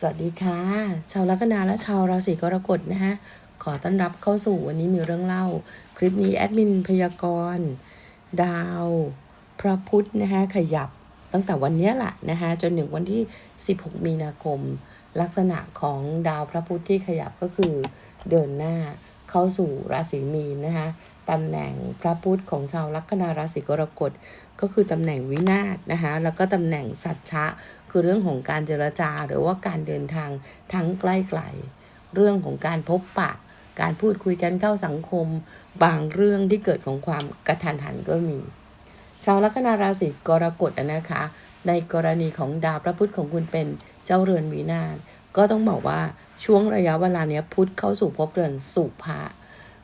สวัสดีค่ะ ชาวลัคนาและชาวราศีกรกฎนะฮะขอต้อนรับเข้าสู่วันนี้มีเรื่องเล่า คลิปนี้แอดมินพยากรณ์ดาว พระพุธนะฮะขยับตั้งแต่วันนี้แหละนะฮะจนถึงวันที่ 16 มีนาคม ลักษณะของดาวพระพุธที่ขยับก็คือเดินหน้าเข้าสู่ราศีมีนนะคะตำแหน่งพระพุธของชาวลัคนาราศีกรกฎก็คือตำแหน่งวินาศนะคะแล้วก็ตำแหน่งสัจฉะ คือเรื่องของการเจรจาหรือว่าการเดินทางทั้งใกล้ไกล เรื่องของการพบปะ การพูดคุยกันเข้าสังคม บางเรื่องที่เกิดของความกระทันหันก็มี ชาวลัคนาราศีกรกฎนะคะ ในกรณีของดาวพระพุธของคุณเป็นเจ้าเรือนวินาศก็ต้องบอกว่าช่วงระยะเวลาเนี้ยพุธเข้าสู่ภพเรือนสุภะ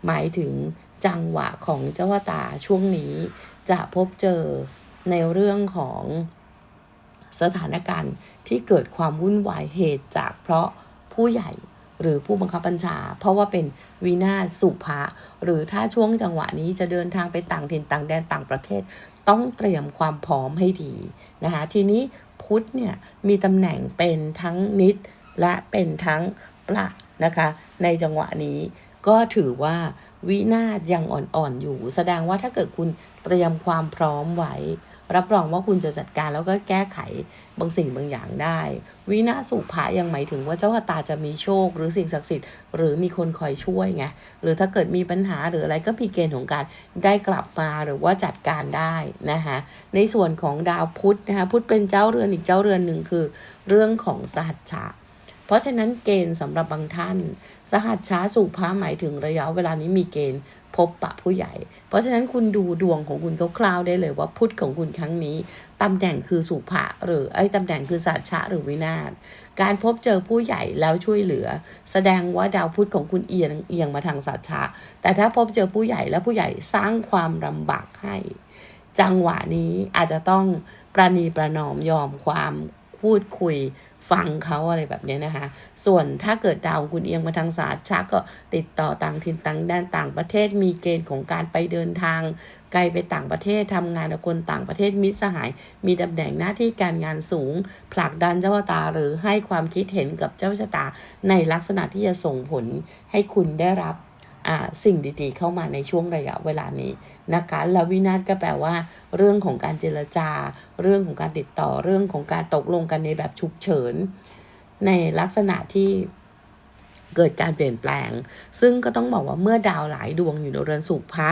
หมายถึงจังหวะของเจ้าวตาช่วงนี้จะพบเจอในเรื่องของ สถานการณ์ที่เกิดความวุ่นวายเหตุจากเพราะผู้ใหญ่หรือผู้บังคับบัญชา เพราะว่าเป็นวินาศสุภะหรือถ้าช่วงจังหวะนี้จะเดินทางไปต่างถิ่นต่างแดนต่างประเทศ ต้องเตรียมความพร้อมให้ดีนะคะทีนี้พุทธเนี่ยมีตำแหน่งเป็นทั้งนิดและเป็นทั้งปละนะคะในจังหวะนี้ก็ถือว่าวินาศยังอ่อนๆอยู่ แสดงว่าถ้าเกิดคุณเตรียมความพร้อมไว้ รับรองว่าคุณจะจัดการแล้วก็แก้ไขบางสิ่งบางอย่างได้ วินาศสุภะยังหมายถึงว่าเจ้าชะตาจะมีโชค หรือสิ่งศักดิ์สิทธิ์หรือมีคนคอยช่วยไงหรือถ้าเกิดมีปัญหาหรืออะไรก็มีเกณฑ์ของการได้กลับมาหรือว่าจัดการได้นะคะในส่วนของดาวพุธนะคะพุธเป็นเจ้าเรือนอีกเจ้าเรือนหนึ่งคือ เรื่องของสัจฉะ เพราะฉะนั้นเกณฑ์สำหรับบางท่าน สหัสช้าสุภาหมายถึงระยะเวลานี้มีเกณฑ์พบปะผู้ใหญ่ เพราะฉะนั้นคุณดูดวงของคุณคร่าวๆได้เลยว่าพุทธของคุณครั้งนี้ตำแหน่งคือสุภะหรือไอ้ตำแหน่งคือสัจฉะหรือวินาศการพบเจอผู้ใหญ่แล้วช่วยเหลือ แสดงว่าดาวพุธของคุณเอียงเอียงมาทางสัจฉะแต่ถ้าพบเจอผู้ใหญ่แล้วผู้ใหญ่สร้างความลำบากให้ จังหวะนี้อาจจะต้องประนีประนอมยอมความพูดคุย ฟังเขาอะไรแบบนี้นะคะ ส่วนถ้าเกิดดาวคุณเอียงมาทางศาสตร์ชักก็ติดต่อต่างถิ่นต่างแดนต่างประเทศมีเกณฑ์ของการไปเดินทาง ไกลไปต่างประเทศทำงานกับคนต่างประเทศมิตรสหาย มีตำแหน่งหน้าที่การงานสูง ผลักดันเจ้าชะตาหรือให้ความคิดเห็นกับเจ้าชะตาในลักษณะที่จะส่งผลให้คุณได้รับ สิ่งดีๆ เข้ามาในช่วงระยะเวลานี้นะคะแล้ววินาศก็แปลว่า เรื่องของการเจรจา เรื่องของการติดต่อเรื่องของการตกลงกันในแบบฉุกเฉิน ในลักษณะที่ เกิดการเปลี่ยนแปลง ซึ่งก็ต้องบอกว่าเมื่อดาวหลายดวงอยู่ในเรือนสุภะ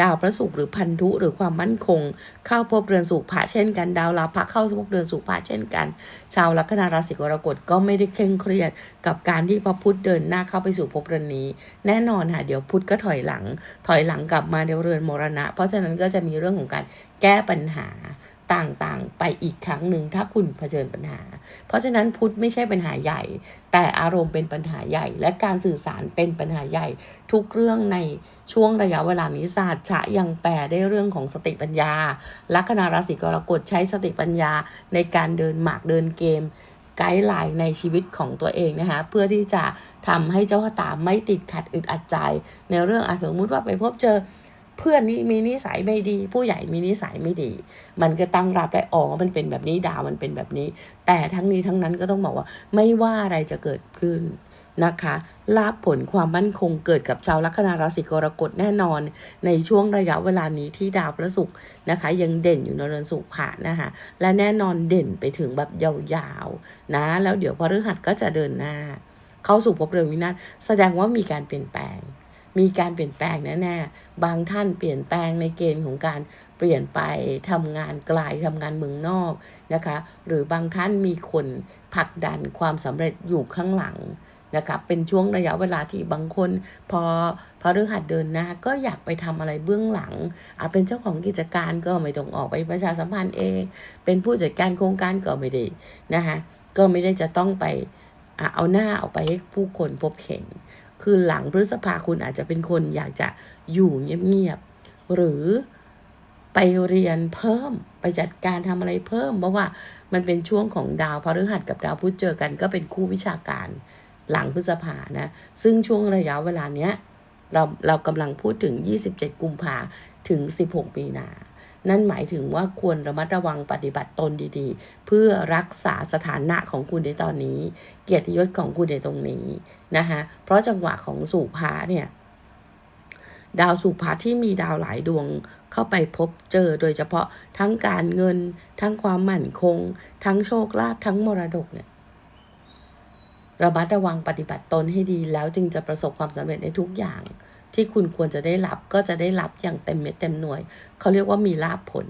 ดาวพระศุกร์หรือพันธุหรือความมั่นคง เข้าพบเรือนสุภะเช่นกันดาวลาภะเข้าพบเรือนสุภะเช่นกัน ชาวลัคนาราศีกรกฎก็ไม่ได้เคร่งเครียด กับการที่พระพุธเดินหน้าเข้าไปสู่ภพเรือนนี้ แน่นอนค่ะเดี๋ยวพุธก็ถอยหลัง ถอยหลังกลับมาเดี๋ยวเรือนมรณะ เพราะฉะนั้นก็จะมีเรื่องของการแก้ปัญหา ต่างๆ ไปอีกครั้งหนึ่งถ้าคุณเผชิญปัญหา เพราะฉะนั้นพุทธไม่ใช่ปัญหาใหญ่ แต่อารมณ์เป็นปัญหาใหญ่ และการสื่อสารเป็นปัญหาใหญ่ ทุกเรื่องในช่วงระยะเวลานี้ศาสตร์ฉะยังแปลได้เรื่องของสติปัญญา ลัคนาราศีกรกฎใช้สติปัญญาในการเดินหมากเดินเกมไกด์ไลน์ในชีวิตของตัวเองนะคะเพื่อที่จะทำให้เจ้าตาไม่ติดขัดอึดอัดใจ ในเรื่องอะสมมติว่าไปพบเจอ เพื่อนนี่มีนิสัยไม่ดี ผู้ใหญ่มีนิสัยไม่ดี มันก็ตั้งรับได้อ๋อมันเป็นแบบนี้ดาวมันเป็นแบบนี้ แต่ทั้งนี้ทั้งนั้นก็ต้องบอกว่า ไม่ว่าอะไรจะเกิดขึ้นนะคะลาภผลความมั่นคงเกิดกับชาวลัคนาราศีกรกฎแน่นอน ในช่วงระยะเวลานี้ที่ดาวพระศุกร์นะคะ ยังเด่นอยู่ในเรือนสุภะนะคะและแน่นอนเด่นไปถึงแบบยาวๆนะแล้วเดี๋ยวพฤหัสก็จะเดินหน้า เข้าสู่ภพเรือนวินาศแสดงว่ามีการเปลี่ยนแปลง มีการเปลี่ยนแปลงแน่ๆ บางท่านเปลี่ยนแปลงในเกณฑ์ของการเปลี่ยนไปทำงานไกลทำงานเมืองนอกนะคะ หรือบางท่านมีคนผลักดันความสำเร็จอยู่ข้างหลังนะคะเป็นช่วงระยะเวลาที่บางคน พอพอฤหัสเดินหน้าก็อยากไปทำอะไรเบื้องหลังอาเป็นเจ้าของกิจการก็ไม่ต้องออกไปประชาสัมพันธ์เอง เป็นผู้จัดการโครงการก็ไม่ได้นะคะก็ไม่ได้จะต้องไปอะเอาหน้าออกไปให้ผู้คนพบเห็น คือหลังพฤษภาคุณอาจจะเป็นคนอยากจะอยู่เงียบๆหรือไปเรียนเพิ่มไปจัดการทำอะไรเพิ่ม เพราะว่ามันเป็นช่วงของดาวพฤหัสกับดาวพุธเจอกันก็เป็นคู่วิชาการหลังพฤษภานะ ซึ่งช่วงระยะเวลาเนี้ยเราเรากำลังพูดถึง 27 กุมภาถึง 16 มีนา นั่นหมายถึงว่าควรระมัดระวังปฏิบัติตนดีๆ เพื่อรักษาสถานะของคุณในตอนนี้ เกียรติยศของคุณในตรงนี้นะคะเพราะจังหวะของสู่พาเนี่ยดาวสุภาที่มีดาวหลายดวงเข้าไปพบเจอโดยเฉพาะทั้งการเงิน ทั้งความมั่นคง ทั้งโชคลาภทั้งมรดกเนี่ยระมัดระวังปฏิบัติตนให้ดีแล้วจึงจะประสบความสำเร็จในทุกอย่าง ที่คุณควรจะได้รับก็จะได้รับอย่างเต็มเม็ดเต็มหน่วย เขาเรียกว่ามีลาภผล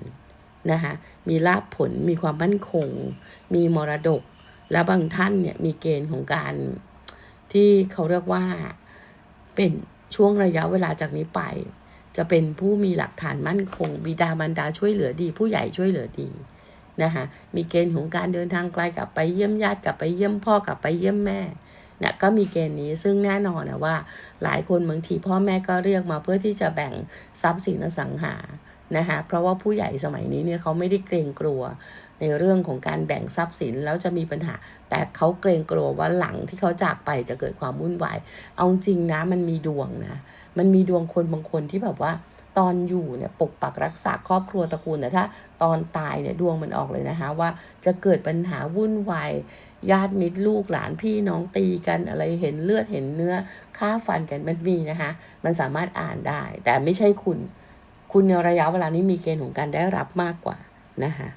นะคะมีลาภผลมีความมั่นคง มีมรดก และบางท่านเนี่ยมีเกณฑ์ของการที่เขาเรียกว่าเป็นช่วงระยะเวลาจากนี้ไป จะเป็นผู้มีหลักฐานมั่นคง บิดามารดาช่วยเหลือดี ผู้ใหญ่ช่วยเหลือดีนะคะมีเกณฑ์ของการเดินทางไกลกลับไปเยี่ยมญาติกลับไปเยี่ยมพ่อกลับไปเยี่ยมแม่ เนี่ยก็มีเกณฑ์นี้ซึ่งแน่นอนนะว่า หลายคนบางทีพ่อแม่ก็เรียกมาเพื่อที่จะแบ่งทรัพย์สินอสังหานะคะเพราะว่าผู้ใหญ่สมัยนี้เนี่ยเขาไม่ได้เกรงกลัวในเรื่องของการแบ่งทรัพย์สินแล้วจะมีปัญหา แต่เขาเกรงกลัวว่าหลังที่เขาจากไปจะเกิดความวุ่นวาย เอาจริงนะมันมีดวงนะมันมีดวงคนบางคนที่แบบว่าตอนอยู่เนี่ยปกปักรักษาครอบครัวตระกูลแต่ถ้าตอนตายเนี่ยดวงมันออกเลยนะคะว่าจะเกิดปัญหาวุ่นวาย ญาติมิตรลูกหลานพี่น้องตีกันอะไรเห็นเลือดเห็นเนื้อฆ่าฟันกันมันมีนะคะ มันสามารถอ่านได้ แต่ไม่ใช่คุณ คุณในระยะเวลานี้มีเกณฑ์ของการได้รับมากกว่านะคะ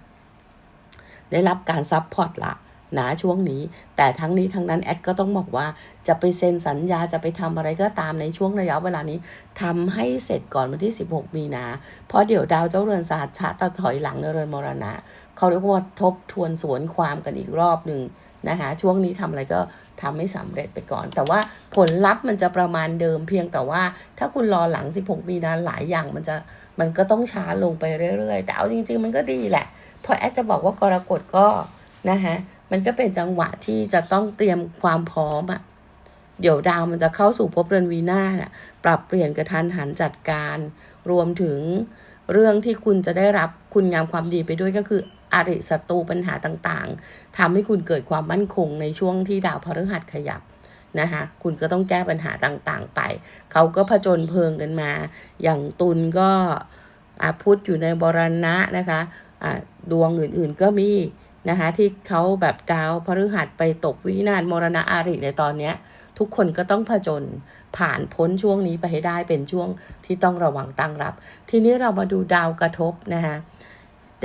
ได้รับการซับพอร์ตละนะช่วงนี้ แต่ทั้งนี้ทั้งนั้นแอดก็ต้องบอกว่าจะไปเซ็นสัญญาจะไปทำอะไรก็ตามในช่วงระยะเวลานี้ทำให้เสร็จก่อนวันที่ 16 มีนา เพราะเดี๋ยวดาวเจ้าเรือนสหัสชะตะถอยหลังในเรือนมรณะ เขาเรียกว่าทบทวนสวนความกันอีกรอบหนึ่ง นะคะช่วงนี้ทำอะไรก็ทำไม่สำเร็จไปก่อน แต่ว่าผลลัพธ์มันจะประมาณเดิมเพียงแต่ว่าถ้าคุณรอหลัง 16 มีนาหลายอย่างมันจะมันก็ต้องช้าลงไปเรื่อยๆ แต่เอาจริง ๆ มันก็ดีแหละ เพราะแอดจะบอกว่ากรกฎก็นะคะมันก็เป็นจังหวะที่จะต้องเตรียมความพร้อมอะเดี๋ยวดาวมันจะเข้าสู่ภพเรือนวีนาน่ะปรับเปลี่ยนกระทันหันจัดการ รวมถึงเรื่องที่คุณจะได้รับคุณงามความดีไปด้วยก็คือ อริศัตรูปัญหาต่างๆทำให้คุณเกิดความมั่นคงในช่วงที่ดาวพฤหัสขยับนะคะคุณก็ต้องแก้ปัญหาต่างๆไป เขาก็ผจญเพลิงกันมา อย่างตุลก็อาพุธอยู่ในบรณะนะคะะดวงอื่นๆก็มีนะคะที่เขาแบบดาวพฤหัสไปตกวินาศมรณะอาริในตอนเนี้ยทุกคนก็ต้องผจญผ่านพ้นช่วงนี้ไปให้ได้เป็นช่วงที่ต้องระวังตั้งรับ ทีนี้เรามาดูดาวกระทบนะคะ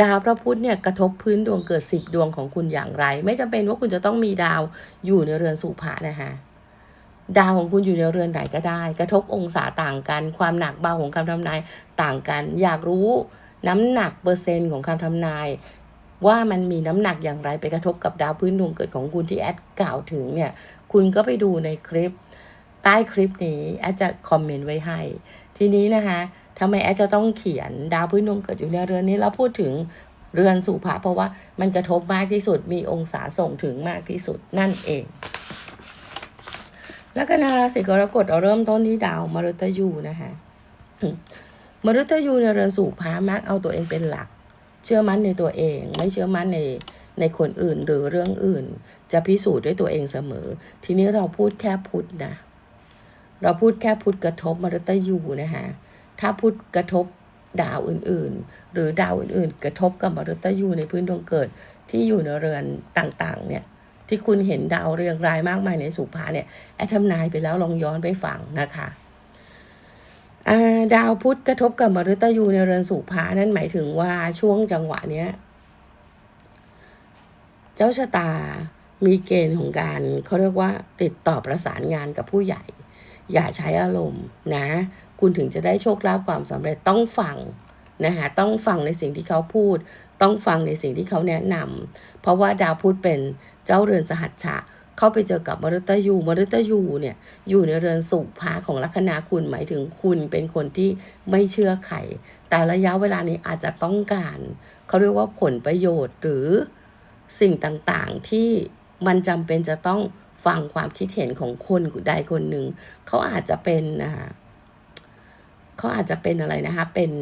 ดาวพระพุธเนี่ยกระทบพื้นดวงเกิดสิบดวงของคุณอย่างไร ไม่จำเป็นว่าคุณจะต้องมีดาวอยู่ในเรือนสุภะนะคะดาวของคุณอยู่ในเรือนไหนก็ได้ กระทบองศาต่างกัน ความหนักเบาของคำทำนายต่างกัน อยากรู้น้ำหนักเปอร์เซ็นต์ของคำทำนาย ว่ามันมีน้ำหนักอย่างไรไปกระทบกับดาวพื้นดวงเกิดของคุณที่แอดกล่าวถึงเนี่ยคุณก็ไปดูในคลิป ใต้คลิปนี้แอดจะคอมเมนต์ไว้ให้ ทีนี้นะคะทำไมแอดจะต้องเขียนดาวพื้นดวงเกิดอยู่ในเรือนนี้แล้วพูดถึงเรือนสุภาเพราะว่ามันกระทบมากที่สุดมีองศาส่งถึงมากที่สุดนั่นเอง แล้วก็นาราศีกรกฎเราเริ่มต้นที่ดาวมฤตยูนะคะมฤตยูในเรือนสุภามักเอาตัวเองเป็นหลัก เชื่อมั่นในตัวเอง ไม่เชื่อมั่นในในคนอื่นหรือเรื่องอื่น จะพิสูจน์ด้วยตัวเองเสมอ ทีนี้เราพูดแค่พุทธนะ เราพูดแค่พุทธกระทบมฤตยูนะคะถ้าพุทธกระทบดาวอื่นๆ หรือดาวอื่นๆ กระทบกับมฤตยูในพื้นดวงเกิดที่อยู่ในเรือนต่างๆ เนี่ยที่คุณเห็นดาวเรียงรายมากมายในสุภาเนี่ยแอดทำนายไปแล้วลองย้อนไปฟังนะคะดาวพุธกระทบกับมฤตยูในเรือนสุภานั่นหมายถึงว่าช่วงจังหวะเนี้ย เจ้าชะตามีเกณฑ์ของการเขาเรียกว่าติดต่อประสานงานกับผู้ใหญ่ อย่าใช้อารมณ์นะ คุณถึงจะได้โชคลาภความสำเร็จต้องฟังนะคะต้องฟังในสิ่งที่เขาพูด ต้องฟังในสิ่งที่เขาแนะนำเพราะว่าดาวพุธเป็นเจ้าเรือนสหัชชะเข้าไปเจอกับมฤตยูมฤตยูเนี่ยอยู่ในเรือนสุภาของลัคนาคุณหมายถึงคุณเป็นคนที่ไม่เชื่อใครแต่ระยะเวลานี้อาจจะต้องการ เขาเรียกว่าผลประโยชน์หรือสิ่งต่างๆที่มันจำเป็นจะต้อง ฟังความคิดเห็นของคนใดคนหนึ่งเขาอาจจะเป็นนะคะเขาอาจจะเป็นอะไรนะคะ เป็น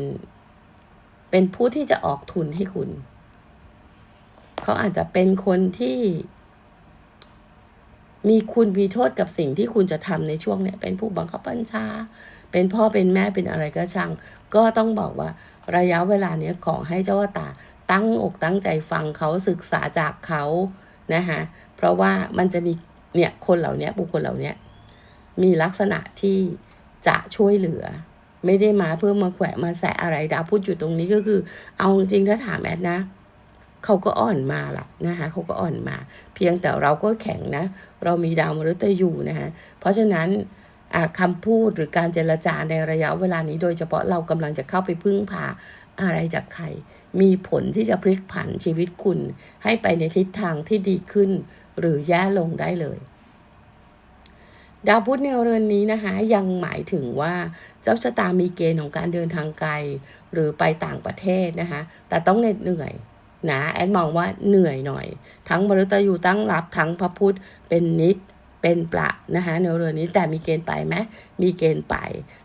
เป็นผู้ที่จะออกทุนให้คุณ เขาอาจจะเป็นคนที่ มีคุณมีโทษกับสิ่งที่คุณจะทำในช่วงเนี้ยเป็นผู้บังคับบัญชา เป็นพ่อเป็นแม่เป็นอะไรก็ช่าง ก็ต้องบอกว่าระยะเวลาเนี้ยขอให้เจ้าตาตั้งอกตั้งใจฟังเขาศึกษาจากเขานะคะเพราะว่ามันจะมี เนี่ยคนเหล่านี้บุคคลเหล่านี้มีลักษณะที่จะช่วยเหลือ ไม่ได้มาเพื่อมาแขวะมาแสะอะไรดาวพูดอยู่ตรงนี้ก็คือ เอาจริงๆถ้าถามแอดนะเขาก็อ่อนมาละนะคะเขาก็อ่อนมา เพียงแต่เราก็แข็งนะ เรามีดาวมฤตยูนะคะเพราะฉะนั้นอ่าคำพูดหรือการเจรจาในระยะเวลานี้ โดยเฉพาะเรากำลังจะเข้าไปพึ่งพาอะไรจากใคร มีผลที่จะพลิกผันชีวิตคุณ ให้ไปในทิศทางที่ดีขึ้น หรือแย่ลงได้เลย ดาวพุธในเรือนนี้นะคะ ยังหมายถึงว่าเจ้าชะตามีเกณฑ์ของการเดินทางไกล หรือไปต่างประเทศนะคะ แต่ต้องเหน็ดเหนื่อยนะแอดมองว่าเหนื่อยหน่อย ทั้งมฤตยูตั้งรับทั้งพระพุธเป็นนิดเป็นประนะคะในเรือนนี้แต่มีเกณฑ์ไปไหมมีเกณฑ์ไป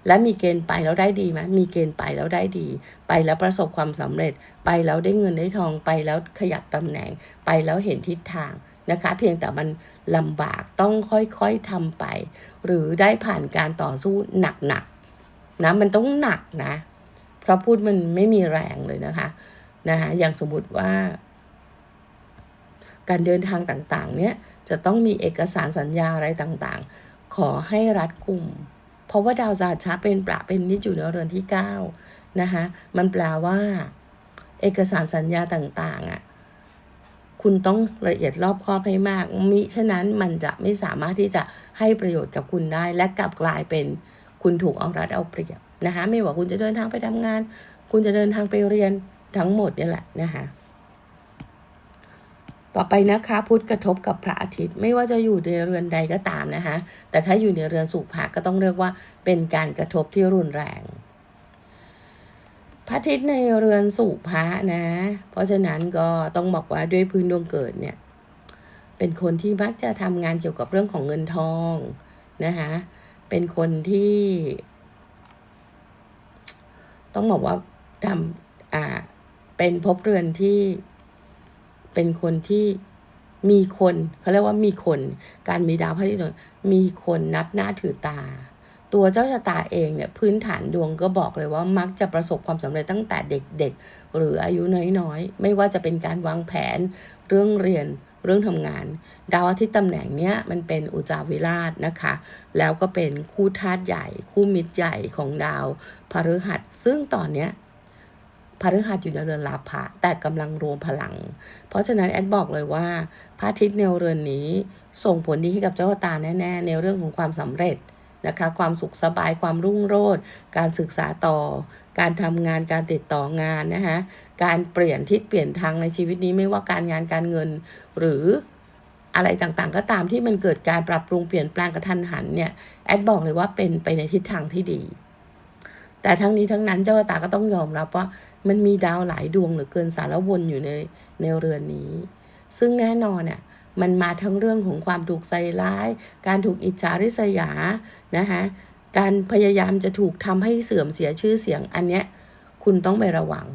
และมีเกณฑ์ไปแล้วได้ดีไหมมีเกณฑ์ไปแล้วได้ดี ไปแล้วประสบความสำเร็จ ไปแล้วได้เงินได้ทองไปแล้วขยับตำแหน่ง ไปแล้วเห็นทิศทาง นะคะ เพียงแต่มันลำบากต้องค่อยๆทำไป หรือได้ผ่านการต่อสู้หนักๆนะมันต้องหนักนะ เพราะพูดมันไม่มีแรงเลยนะคะนะคะอย่างสมมติว่า การเดินทางต่างๆ เนี่ยจะต้องมีเอกสารสัญญาอะไรต่างๆ ขอให้รัดกุม เพราะว่าดาวสาชาเป็นประเป็นนิจอยู่ในเรือนที่ 9 นะคะมันแปลว่า เอกสารสัญญาต่างๆอะ คุณต้องละเอียดรอบคอบให้มาก มิฉะนั้นมันจะไม่สามารถที่จะให้ประโยชน์กับคุณได้ และกลับกลายเป็นคุณถูกเอารัดเอาเปรียบนะคะไม่ว่าคุณจะเดินทางไปทำงาน คุณจะเดินทางไปเรียนทั้งหมดนี่แหละนะคะต่อไปนะคะพุธกระทบกับพระอาทิตย์ไม่ว่าจะอยู่ในเรือนใดก็ตามนะคะแต่ถ้าอยู่ในเรือนสุภะก็ต้องเรียกว่าเป็นการกระทบที่รุนแรง พระอาทิตย์ในเรือนสุภะนะ เพราะฉะนั้นก็ต้องบอกว่าด้วยพื้นดวงเกิดเนี่ย เป็นคนที่มักจะทำงานเกี่ยวกับเรื่องของเงินทองนะคะเป็นคนที่ ต้องบอกว่าทำอ่า เป็นภพเรือนที่เป็นคนที่มีคนเขาเรียกว่ามีคน การมีดาวพระอาทิตย์มีคนนับหน้าถือตา ตัวเจ้าชะตาเองเนี่ยพื้นฐานดวงก็บอกเลยว่ามักจะประสบความสำเร็จตั้งแต่เด็กๆ หรืออายุน้อยๆ ไม่ว่าจะเป็นการวางแผนเรื่องเรียนเรื่องทำงาน ดาวอาทิตย์ตำแหน่งเนี้ยมันเป็นอุจาวิราชนะคะ แล้วก็เป็นคู่ธาตุใหญ่ คู่มิตรใหญ่ของดาวพฤหัส ซึ่งตอนเนี้ยพฤหัสอยู่ในเรือนลาภะแต่กำลังรวมพลัง เพราะฉะนั้นแอดบอกเลยว่าพระอาทิตย์ในเรือนนี้ส่งผลดีให้กับเจ้าตาแน่ ๆ ในเรื่องของความสำเร็จ นะคะ ความสุขสบายความรุ่งโรจน์การศึกษาต่อ การทำงานการติดต่องานนะคะการเปลี่ยนทิศเปลี่ยนทางในชีวิตนี้ไม่ว่าการงานการเงิน หรืออะไรต่างๆ ก็ตามที่มันเกิดการปรับปรุงเปลี่ยนแปลงกระทันหันเนี่ยแอดบอกเลยว่าเป็นไปในทิศทางที่ดี แต่ทั้งนี้ทั้งนั้นเจ้าตาก็ต้องยอมรับว่ามันมีดาวหลายดวงหลือเกินสารวนอยู่ในในเรือนนี้ ซึ่งแน่นอนเนี่ย มันมาทั้งเรื่องของความถูกใส่ร้าย การถูกอิจฉาริษยานะคะการพยายามจะถูกทำให้เสื่อมเสียชื่อเสียงอันเนี้ยคุณต้องไประวัง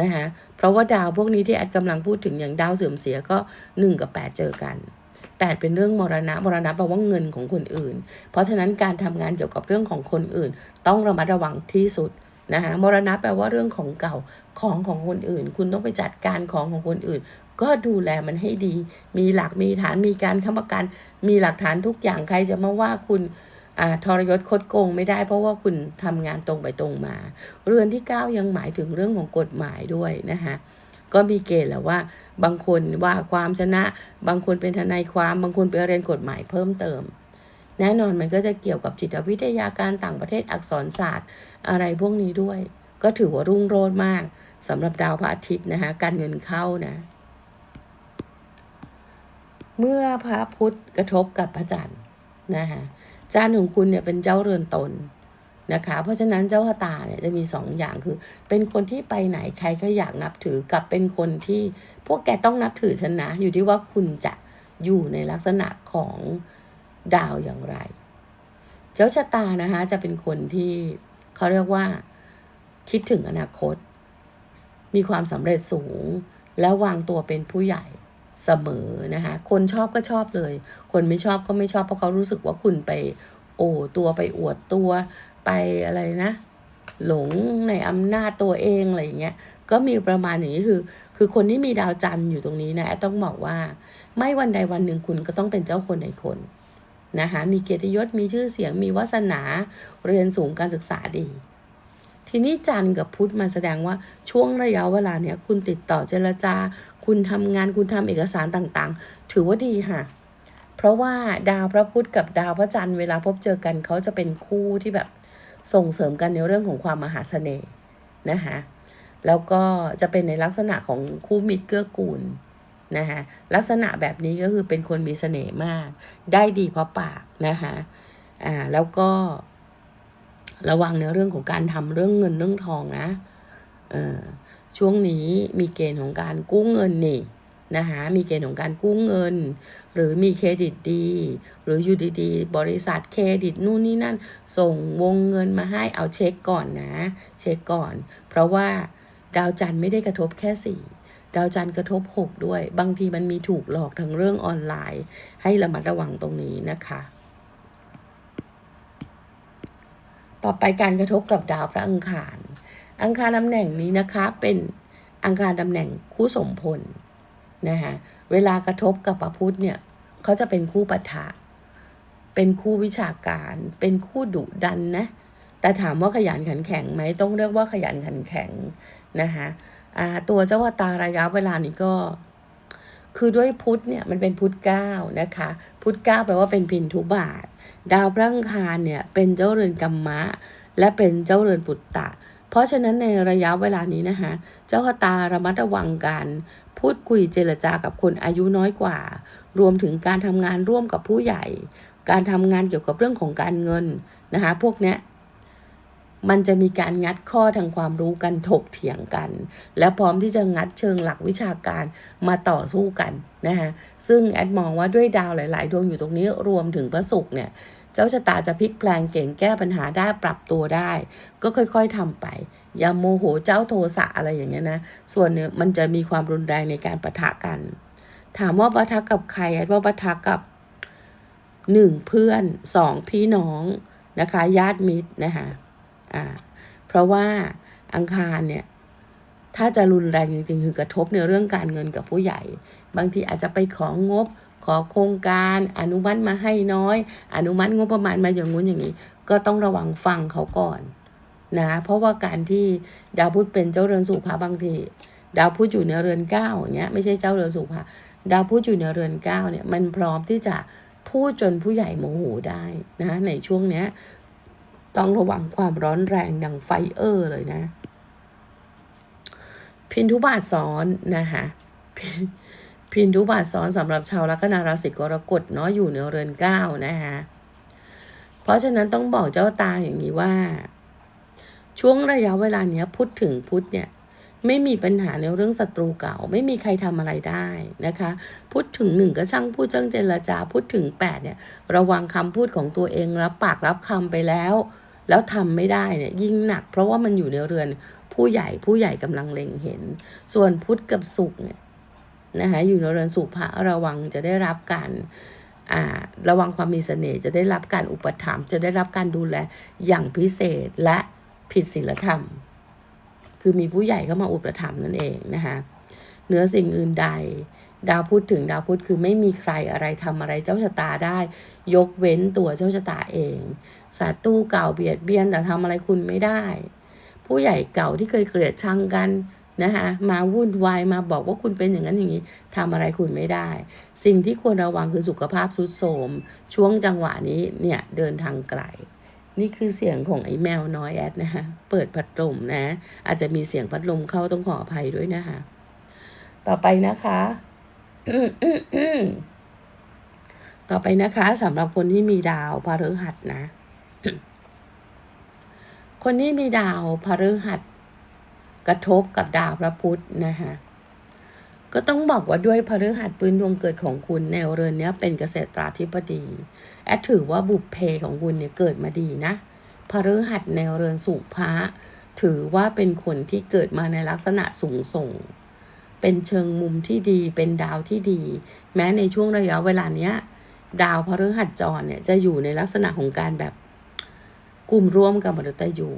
นะคะเพราะว่าดาวพวกนี้ที่แอดกำลังพูดถึงอย่างดาวเสื่อมเสียก็ 1 กับ 8 เจอกัน 8 เป็นเรื่องมรณะมรณะแปลว่าเงินของคนอื่น เพราะฉะนั้นการทำงานเกี่ยวกับเรื่องของคนอื่น ต้องระมัดระวังที่สุดนะคะมรณะแปลว่าเรื่องของเก่าของของคนอื่น คุณต้องไปจัดการของของคนอื่น ก็ดูแลมันให้ดี มีหลักมีฐานมีการค้ำประกัน มีหลักฐานทุกอย่างใครจะมาว่าคุณทรยศคดโกงไม่ได้เพราะว่าคุณทำงานตรงไปตรงมา เรือนที่ 9 ยังหมายถึงเรื่องของกฎหมายด้วยนะคะก็มีเกณฑ์แหละว่า บางคนว่าความชนะ บางคนเป็นทนายความบางคนไปเรียนกฎหมายเพิ่มเติม แน่นอนมันก็จะเกี่ยวกับจิตวิทยาการต่างประเทศอักษรศาสตร์อะไรพวกนี้ด้วย ก็ถือว่ารุ่งโรจน์มากสำหรับดาวพระอาทิตย์นะคะการเงินเข้านะ เมื่อพระพุทธกระทบกับพระจันทร์นะคะจันทร์ของคุณเนี่ยเป็นเจ้าเรือนตนนะคะ เพราะฉะนั้นเจ้าตาเนี่ยจะมีสองอย่างคือ เป็นคนที่ไปไหนใครก็อยากนับถือกับเป็นคนที่พวกแกต้องนับถือฉันนะ อยู่ที่ว่าคุณจะอยู่ในลักษณะของดาวอย่างไร เจ้าชะตานะคะจะเป็นคนที่เขาเรียกว่าคิดถึงอนาคต มีความสำเร็จสูง แล้ววางตัวเป็นผู้ใหญ่ เสมอนะคะคนชอบก็ชอบเลย คนไม่ชอบก็ไม่ชอบเพราะเขารู้สึกว่าคุณไป โอ้ตัวไปอวดตัวไปอะไรนะ หลงในอำนาจตัวเองอะไรอย่างเงี้ยก็มีประมาณอย่างนี้คือ คือคนที่มีดาวจันทร์อยู่ตรงนี้นะต้องบอกว่า ไม่วันใดวันหนึ่งคุณก็ต้องเป็นเจ้าคนในคนนะคะมีเกียรติยศมีชื่อเสียงมีวาสนาเรียนสูงการศึกษาดี ทีนี้จันทร์กับพุธมาแสดงว่าช่วงระยะเวลาเนี้ยคุณติดต่อเจรจา คุณทำงานคุณทำเอกสารต่างๆ ถือว่าดีค่ะ เพราะว่าดาวพระพุธกับดาวพระจันทร์เวลาพบเจอกันเขาจะเป็นคู่ที่แบบส่งเสริมกันในเรื่องของความมหาเสน่ห์นะคะแล้วก็จะเป็นในลักษณะของคู่มิตรเกื้อกูลนะคะลักษณะแบบนี้ก็คือเป็นคนมีเสน่ห์มาก ได้ดีเพราะปากนะคะอ่าแล้วก็ระวังในเรื่องของการทำเรื่องเงินเรื่องทองนะเออ ช่วงนี้มีเกณฑ์ของการกู้เงินนี่นะคะมีเกณฑ์ของการกู้เงิน หรือมีเครดิตดี หรืออยู่ดีๆ บริษัทเครดิตนู่นนี่นั่น ส่งวงเงินมาให้เอาเช็คก่อนนะ เช็คก่อน เพราะว่าดาวจันทร์ไม่ได้กระทบแค่สี่ดาวจันทร์กระทบ 6 ด้วย บางทีมันมีถูกหลอกทางเรื่องออนไลน์ ให้ระมัดระวังตรงนี้นะคะ ต่อไปการกระทบกับดาวพระอังคาร อังคารตำแหน่งนี้นะคะเป็นอังคารตำแหน่งคู่สมพลนะคะเวลากระทบกับพระพุธเนี่ยเขาจะเป็นคู่ปะทะ เป็นคู่วิชาการ เป็นคู่ดุดันนะแต่ถามว่าขยันขันแข็งไหมต้องเรียกว่าขยันขันแข็งนะคะตัวเจ้าวตาระยะเวลานี้ก็ คือด้วยพุธเนี่ยมันเป็นพุธเก้านะคะ พุธเก้าแปลว่าเป็นพินทุบาท ดาวพระอังคารเนี่ยเป็นเจ้าเรือนกัมมะ และเป็นเจ้าเรือนปุตตะ เพราะฉะนั้นในระยะเวลานี้นะคะ เจ้าชะตาระมัดระวังการพูดคุยเจรจากับคนอายุน้อยกว่า รวมถึงการทำงานร่วมกับผู้ใหญ่ การทำงานเกี่ยวกับเรื่องของการเงินนะคะพวกเนี้ยมันจะมีการงัดข้อทางความรู้กันถกเถียงกัน และพร้อมที่จะงัดเชิงหลักวิชาการมาต่อสู้กันนะคะซึ่งแอดมองว่าด้วยดาวหลาย ๆ ดวงอยู่ตรงนี้รวมถึงพระศุกร์เนี่ย เจ้าชะตาจะพลิกแปลงเก่งแก้ปัญหาได้ปรับตัวได้ ก็ค่อยๆทำไป อย่าโมโหเจ้าโทสะอะไรอย่างเงี้ยนะ ส่วนเนี่ยมันจะมีความรุนแรงในการประทะกัน ถามว่าปะทะกับใครว่าปะทะกับหนึ่งเพื่อนสองพี่น้องนะคะญาติมิตรนะคะอ่าเพราะว่าอังคารเนี่ยถ้าจะรุนแรงจริงๆคือกระทบในเรื่องการเงินกับผู้ใหญ่ บางทีอาจจะไปของงบ ขอโครงการอนุมัติมาให้น้อย อนุมัติงบประมาณมาอย่างงู้นอย่างนี้ ก็ต้องระวังฟังเขาก่อนนะเพราะว่าการที่ดาวพุธเป็นเจ้าเรือนสุภาบางทีดาวพุธอยู่ในเรือนเก้าอย่างเงี้ยไม่ใช่เจ้าเรือนสุภาดาวพุธอยู่ในเรือนเก้าเนี่ยมันพร้อมที่จะพูดจนผู้ใหญ่โมโหได้นะในช่วงเนี้ยต้องระวังความร้อนแรงดังไฟเออร์เลยนะ พินทุบาทซ้อนนะคะ พินทุบาทซ้อนสำหรับชาวลัคนาราศีกรกฎเนาะอยู่ในเรือนเก้านะคะเพราะฉะนั้นต้องบอกเจ้าตาอย่างนี้ว่า ช่วงระยะเวลาเนี้ยพุทธถึงพุทธเนี่ยไม่มีปัญหาในเรื่องศัตรูเก่า ไม่มีใครทำอะไรได้นะคะ พูดถึงหนึ่งก็ช่างพูดจ้างเจรจา พูดถึงแปดเนี่ยระวังคำพูดของตัวเองรับปากรับคำไปแล้ว แล้วทำไม่ได้เนี่ยยิ่งหนัก เพราะว่ามันอยู่ในเรือนผู้ใหญ่ผู้ใหญ่กำลังเล็งเห็น ส่วนพุทธกับสุขเนี่ย นะคะอยู่ในเรือนสุภะระวังจะได้รับการอ่าระวังความมีเสน่ห์จะได้รับการอุปถัมภ์จะได้รับการดูแลอย่างพิเศษและผิดศีลธรรม คือมีผู้ใหญ่เข้ามาอุปถัมภ์นั่นเองนะคะเหนือสิ่งอื่นใด ดาวพุธถึงดาวพุธคือไม่มีใครอะไรทำอะไรเจ้าชะตาได้ ยกเว้นตัวเจ้าชะตาเองศัตรูเก่าเบียดเบียนแต่ทำอะไรคุณไม่ได้ ผู้ใหญ่เก่าที่เคยเกลียดชังกัน นะคะมาวุ่นวายมาบอกว่าคุณเป็นอย่างนั้นอย่างนี้ทำอะไรคุณไม่ได้ สิ่งที่ควรระวังคือสุขภาพทรุดโทรมช่วงจังหวะนี้เนี่ยเดินทางไกลนี่คือเสียงของไอ้แมวน้อยแอดนะคะเปิดพัดลมนะ อาจจะมีเสียงพัดลมเข้าต้องขออภัยด้วยนะคะ ต่อไปนะคะต่อไปนะคะสำหรับคนที่มีดาวพฤหัสนะ คนที่มีดาวพฤหัส กระทบกับดาวพระพุธนะคะก็ต้องบอกว่าด้วยพฤหัสปืนดวงเกิดของคุณแนวเรือนนี้เป็นเกษตราธิบดีแอดถือว่าบุพเพของคุณเนี่ยเกิดมาดีนะพฤหัสแนวเรือนสุภะถือว่าเป็นคนที่เกิดมาในลักษณะสูงส่ง เป็นเชิงมุมที่ดีเป็นดาวที่ดี แม้ในช่วงระยะเวลาเนี้ย ดาวพฤหัสจรเนี่ยจะอยู่ในลักษณะของการแบบกลุ่มร่วมกับมฤตยู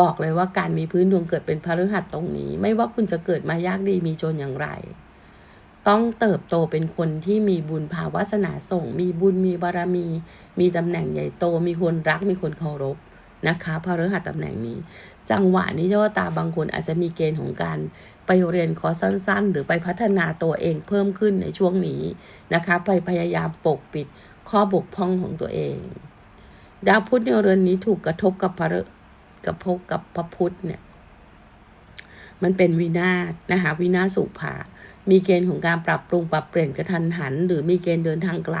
บอกเลยว่าการมีพื้นดวงเกิดเป็นพฤหัสตรงนี้ ไม่ว่าคุณจะเกิดมายากดีมีจนอย่างไร ต้องเติบโตเป็นคนที่มีบุญภาวาสนาส่ง มีบุญมีบารมี มีตำแหน่งใหญ่โต มีคนรักมีคนเคารพนะคะพฤหัสตำแหน่งนี้ จังหวะนี้เจ้าตาบางคนอาจจะมีเกณฑ์ของการไปเรียนคอร์สสั้น ๆ หรือไปพัฒนาตัวเองเพิ่มขึ้นในช่วงนี้นะคะ ไปพยายามปกปิดข้อบกพร่องของตัวเอง ดาวพุธในเรือนนี้ถูกกระทบกับพระ กับพกกับพระพุทธเนี่ย มันเป็นวินาศนะคะวินาศสุภามีเกณฑ์ของการปรับปรุงปรับเปลี่ยนกระทันหัน หรือมีเกณฑ์เดินทางไกล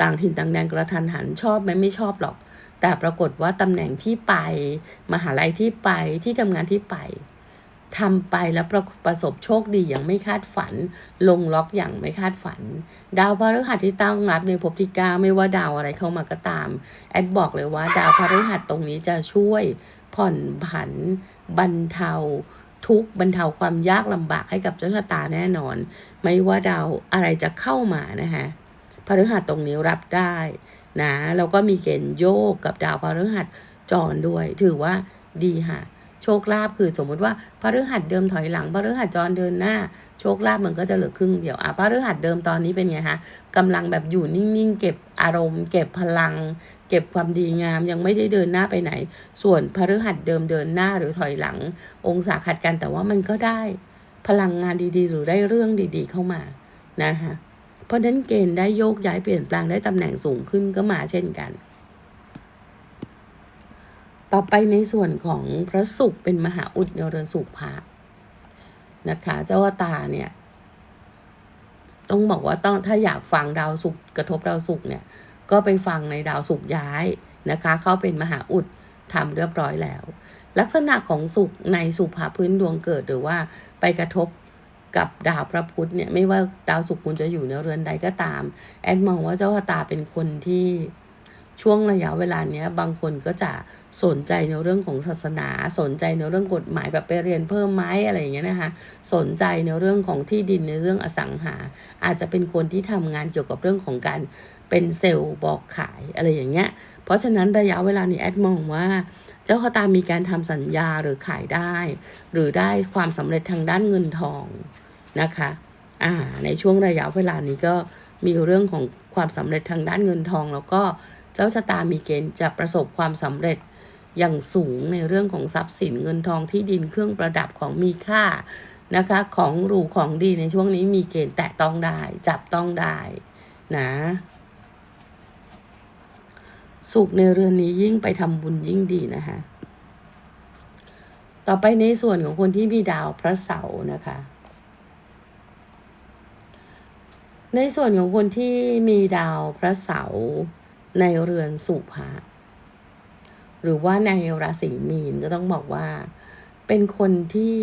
ต่างถิ่นต่างแดนกระทันหันชอบไหมไม่ชอบหรอก แต่ปรากฏว่าตำแหน่งที่ไป มหาลัยที่ไปที่ทำงานที่ไป ทำไปแล้วประประสบโชคดีอย่างไม่คาดฝัน ลงล็อกอย่างไม่คาดฝัน ดาวพฤหัสที่ตั้งรับในภพที่เก้าไม่ว่าดาวอะไรเข้ามาก็ตาม แอดบอกเลยว่า ดาวพฤหัสตรงนี้จะช่วยผ่อนผันบรรเทาทุกบรรเทาความยากลำบากให้กับเจ้าชะตาแน่นอน ไม่ว่าดาวอะไรจะเข้ามานะคะพฤหัสตรงนี้รับได้นะแล้วก็มีเกณฑ์โยกกับดาวพฤหัสจรด้วย ถือว่าดีค่ะ คลาภคือสมมุติว่าพฤหัสเดิมถอยหลังพฤหัสจรเดินหน้า โชคลาภมันก็จะเหลือครึ่งเดียวอะพฤหัสเดิมตอนนี้เป็นไงคะกำลังแบบอยู่นิ่งๆ เก็บอารมณ์ เก็บพลัง เก็บความดีงามยังไม่ได้เดินหน้าไปไหน ส่วนพฤหัสเดิมเดินหน้าหรือถอยหลัง องศาขัดกันแต่ว่ามันก็ได้พลังงานดีๆ หรือได้เรื่องดีๆ เข้ามานะคะเพราะฉะนั้นเกณฑ์ได้โยกย้ายเปลี่ยนแปลงได้ตำแหน่งสูงขึ้นก็มาเช่นกัน ต่อไปในส่วนของพระศุกร์เป็นมหาอุดในเรือนสุภะนะคะเจ้าตาเนี่ย ต้องบอกว่าต้องถ้าอยากฟังดาวศุกร์กระทบดาวศุกร์เนี่ย ก็ไปฟังในดาวศุกร์ย้ายนะคะ เข้าเป็นมหาอุดทำเรียบร้อยแล้ว ลักษณะของสุขในสุภาพื้นดวงเกิดหรือว่าไปกระทบกับดาวพระพุธเนี่ยไม่ว่าดาวศุกร์คุณจะอยู่ในเรือนใดก็ตาม แอดมองว่าเจ้าตาเป็นคนที่ ช่วงระยะเวลาเนี้ยบางคนก็จะสนใจในเรื่องของศาสนา สนใจในเรื่องกฎหมายแบบไปเรียนเพิ่มไหมอะไรอย่างเงี้ยนะคะ สนใจในเรื่องของที่ดินในเรื่องอสังหา อาจจะเป็นคนที่ทำงานเกี่ยวกับเรื่องของการเป็นเซลล์บอกขายอะไรอย่างเงี้ย เพราะฉะนั้นระยะเวลานี้แอดมองว่าเจ้าชะตามีการทำสัญญาหรือขายได้ หรือได้ความสำเร็จทางด้านเงินทองนะคะอ่าในช่วงระยะเวลานี้ก็มีเรื่องของความสำเร็จทางด้านเงินทอง แล้วก็ เจ้าชะตามีเกณฑ์จะประสบความสำเร็จอย่างสูงในเรื่องของทรัพย์สินเงินทองที่ดินเครื่องประดับของมีค่านะคะ ของหรูของดีในช่วงนี้มีเกณฑ์แตะต้องได้ จับต้องได้นะสุขในเรือนนี้ยิ่งไปทำบุญยิ่งดีนะคะ ต่อไปในส่วนของคนที่มีดาวพระเสาร์นะคะ ในส่วนของคนที่มีดาวพระเสาร์ ในเรือนสุภะหรือว่าในราศีมีนก็ต้องบอกว่า เป็นคนที่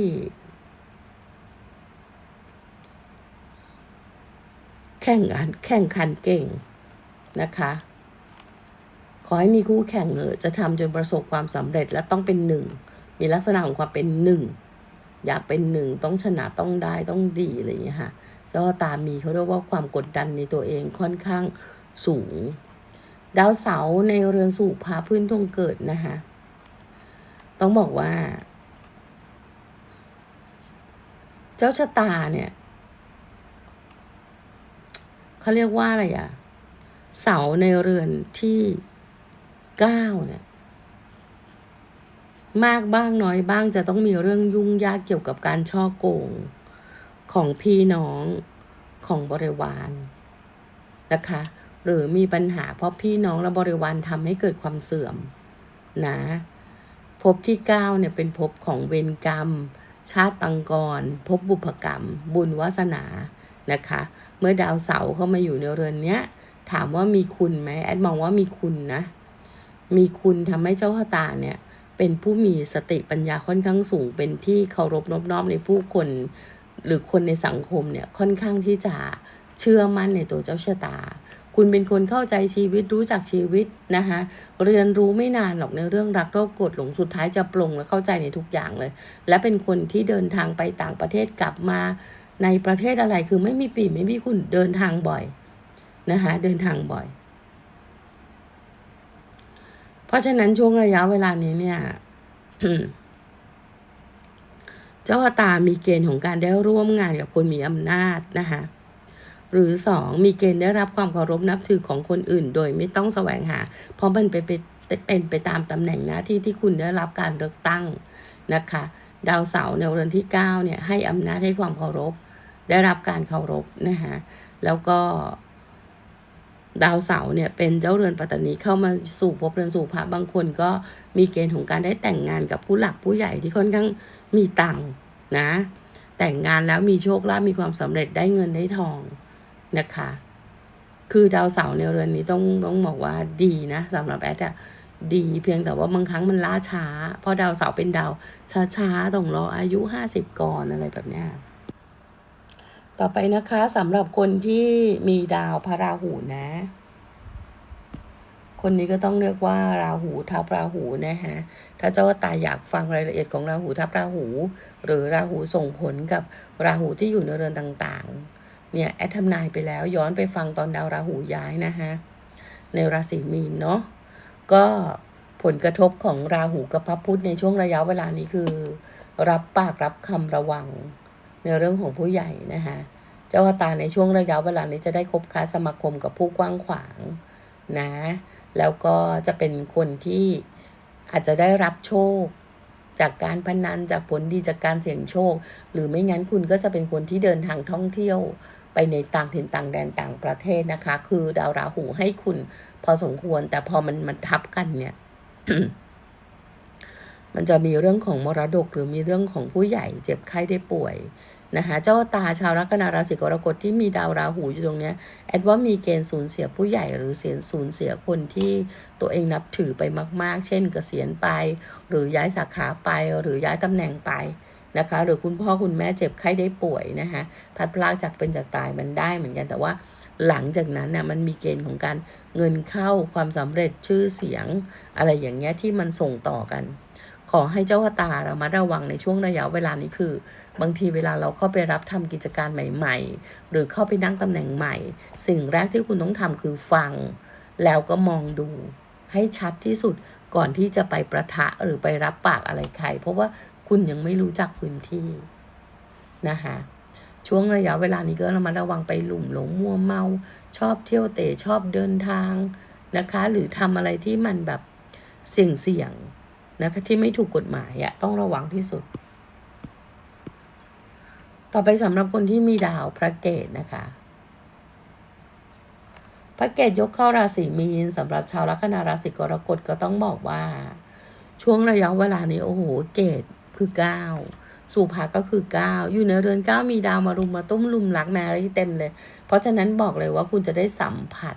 แข่งขันแข่งขันเก่งนะคะ ขอให้มีคู่แข่งเออจะทำจนประสบความสำเร็จและต้องเป็นหนึ่ง มีลักษณะของความเป็นหนึ่ง อยากเป็นหนึ่งต้องชนะต้องได้ต้องดีอะไรอย่างเงี้ยค่ะเจ้าตามีเขาเรียกว่าความกดดันในตัวเองค่อนข้างสูง ดาวเสาในเรือนสู่พาพื้นทงเกิดนะคะ ต้องบอกว่า เจ้าชะตาเนี่ยเขาเรียกว่าอะไรอะเสาในเรือนที่เก้าเนี่ยมากบ้างน้อยบ้างจะต้องมีเรื่องยุ่งยากเกี่ยวกับการช่อโกง ของพี่น้องของบริวารนะคะ หรือมีปัญหาเพราะพี่น้องและบริวารทำให้เกิดความเสื่อมนะภพที่เก้าเนี่ยเป็นภพของเวรกรรม ชาติปังกรภพบุพกรรม บุญวาสนานะคะ เมื่อดาวเสาเข้ามาอยู่ในเรือนเนี้ยถามว่ามีคุณไหมแอดมองว่ามีคุณนะ มีคุณทำให้เจ้าชะตาเนี่ยเป็นผู้มีสติปัญญาค่อนข้างสูง เป็นที่เคารพนอบน้อมในผู้คน หรือคนในสังคมเนี่ยค่อนข้างที่จะเชื่อมั่นในตัวเจ้าชะตา คุณเป็นคนเข้าใจชีวิตรู้จักชีวิตนะคะเรียนรู้ไม่นานหรอกในเรื่องรักโรคกดหลงสุดท้ายจะปลงและเข้าใจในทุกอย่างเลย และเป็นคนที่เดินทางไปต่างประเทศกลับมาในประเทศอะไรคือไม่มีปีไม่มีคุณเดินทางบ่อยนะคะเดินทางบ่อย เพราะฉะนั้นช่วงระยะเวลานี้เนี่ยเจ้าตามีเกณฑ์ของการได้ร่วมงานกับคนมีอำนาจนะคะ หรือสองมีเกณฑ์ได้รับความเคารพนับถือของคนอื่น โดยไม่ต้องแสวงหา เพราะมันเป็นไปเป็นไปตามตำแหน่งหน้าที่ที่คุณได้รับการเลือกตั้งนะคะ ดาวเสาร์ในวันที่9เนี่ยให้อำนาจให้ความเคารพ ได้รับการเคารพนะคะแล้วก็ดาวเสาร์เนี่ยเป็นเจ้าเรือนปัตตานีเข้ามาสู่ภพเรือนสู่พระบางคนก็มีเกณฑ์ของการได้แต่งงานกับผู้หลักผู้ใหญ่ที่ค่อนข้างมีตังค์นะ แต่งงานแล้วมีโชคลาภมีความสำเร็จได้เงินได้ทอง นะคะ คือดาวเสาร์ในเรือนนี้ต้องต้องบอกว่าดีนะสำหรับแอดอะดีเพียงแต่ว่าบางครั้งมันล่าช้า เพราะดาวเสาร์เป็นดาวช้าๆต้องรออายุห้าสิบก่อนอะไรแบบเนี้ยต่อไปนะคะสำหรับคนที่มีดาวพระราหูนะ คนนี้ก็ต้องเรียกว่าราหูทับราหูนะฮะถ้าเจ้าตาอยากฟังรายละเอียดของราหูทับราหู หรือราหูส่งผลกับราหูที่อยู่ในเรือนต่างๆ เนี่ยแอดทำนายไปแล้วย้อนไปฟังตอนดาวราหูย้ายนะฮะในราศีมีนเนาะก็ผลกระทบของราหูกับพระพุธในช่วงระยะเวลานี้คือ รับปากรับคำระวังในเรื่องของผู้ใหญ่นะคะเจ้าตาในช่วงระยะเวลานี้จะได้คบค้าสมาคมกับผู้กว้างขวางนะ แล้วก็จะเป็นคนที่อาจจะได้รับโชค จากการพนันจากผลดีจากการเสี่ยงโชค หรือไม่งั้นคุณก็จะเป็นคนที่เดินทางท่องเที่ยวไปในต่างถิ่นต่างแดนต่างประเทศนะคะ คือดาวราหูให้คุณพอสมควร แต่พอมันมันทับกันเนี่ย มันจะมีเรื่องของมรดกหรือมีเรื่องของผู้ใหญ่เจ็บไข้ได้ป่วย นะคะเจ้าตาชาวลัคนาราศีกรกฎที่มีดาวราหูอยู่ตรงเนี้ยแอดว่ามีเกณฑ์สูญเสียผู้ใหญ่หรือเสียสูญเสียคนที่ตัวเองนับถือไปมาก ๆ เช่นเกษียณไป หรือย้ายสาขาไปหรือย้ายตำแหน่งไปนะคะหรือคุณพ่อคุณแม่เจ็บไข้ได้ป่วยนะคะพัดพลากจากเป็นจากตายมันได้เหมือนกันแต่ว่าหลังจากนั้นน่ะมันมีเกณฑ์ของการเงินเข้าความสำเร็จชื่อเสียง อะไรอย่างเงี้ยที่มันส่งต่อกัน ขอให้เจ้าตาเรามาระวังในช่วงระยะเวลานี้คือ บางทีเวลาเราเข้าไปรับทำกิจการใหม่ ๆ หรือเข้าไปนั่งตำแหน่งใหม่ สิ่งแรกที่คุณต้องทำคือฟัง แล้วก็มองดู ให้ชัดที่สุดก่อนที่จะไปประทะหรือไปรับปากอะไรใคร เพราะว่าคุณยังไม่รู้จักพื้นที่นะคะช่วงระยะเวลานี้ก็เรามาระวังไปหลุ่มหลงมัวเมา ชอบเที่ยวเตะชอบเดินทางนะคะ หรือทำอะไรที่มันแบบเสี่ยงเสี่ยง นะคะที่ไม่ถูกกฎหมายอะต้องระวังที่สุด ต่อไปสำหรับคนที่มีดาวพระเกตนะคะ พระเกตยกเข้าราศีมีนสำหรับชาวลัคนาราศีกรกฎก็ต้องบอกว่า ช่วงระยะเวลานี้โอ้โหเกตคือเก้าสู่ภาก็คือเก้าอยู่ในเรือนเก้ามีดาวมารุมมาตุ้มลุมรักแมรี่เต็มเลย เพราะฉะนั้นบอกเลยว่าคุณจะได้สัมผัส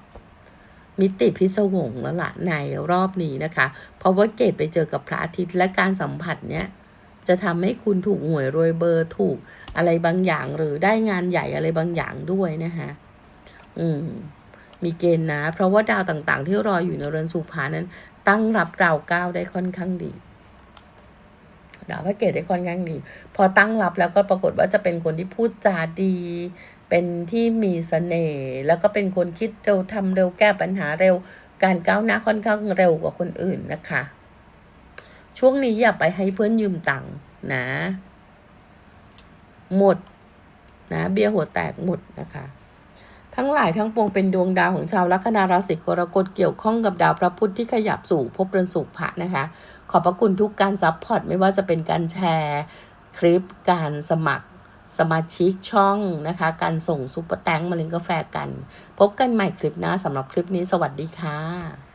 มิติพิศวงแล้วล่ะในรอบนี้นะคะ เพราะว่าเกตไปเจอกับพระอาทิตย์และการสัมผัสเนี้ยจะทำให้คุณถูกหวยรวยเบอร์ถูกอะไรบางอย่างหรือได้งานใหญ่อะไรบางอย่างด้วยนะคะอืม มีเกณฑ์นะ เพราะว่าดาวต่างๆ ที่รออยู่ในเรือนสุภานั้น ตั้งรับราวก้าวได้ค่อนข้างดี ดาวพระเกตได้ค่อนข้างดี พอตั้งรับแล้วก็ปรากฏว่าจะเป็นคนที่พูดจาดี เป็นที่มีเสน่ห์แล้วก็เป็นคนคิดเร็วทำเร็วแก้ปัญหาเร็ว การก้าวหน้าค่อนข้างเร็วกว่าคนอื่นนะคะ ช่วงนี้อย่าไปให้เพื่อนยืมตังค์นะ หมดนะเบี้ยหัวแตกหมดนะคะทั้งหลายทั้งปวงเป็นดวงดาวของชาวลัคนาราศีกรกฎเกี่ยวข้องกับดาวพระพุธที่ขยับสู่ภพเรือนสุภะนะคะ ขอบพระคุณทุกการซัพพอร์ตไม่ว่าจะเป็นการแชร์คลิปการสมัครสมาชิกช่องนะคะ การส่งซุปเปอร์แตงมาเล่นกาแฟกัน พบกันใหม่คลิปหน้าสำหรับคลิปนี้สวัสดีค่ะ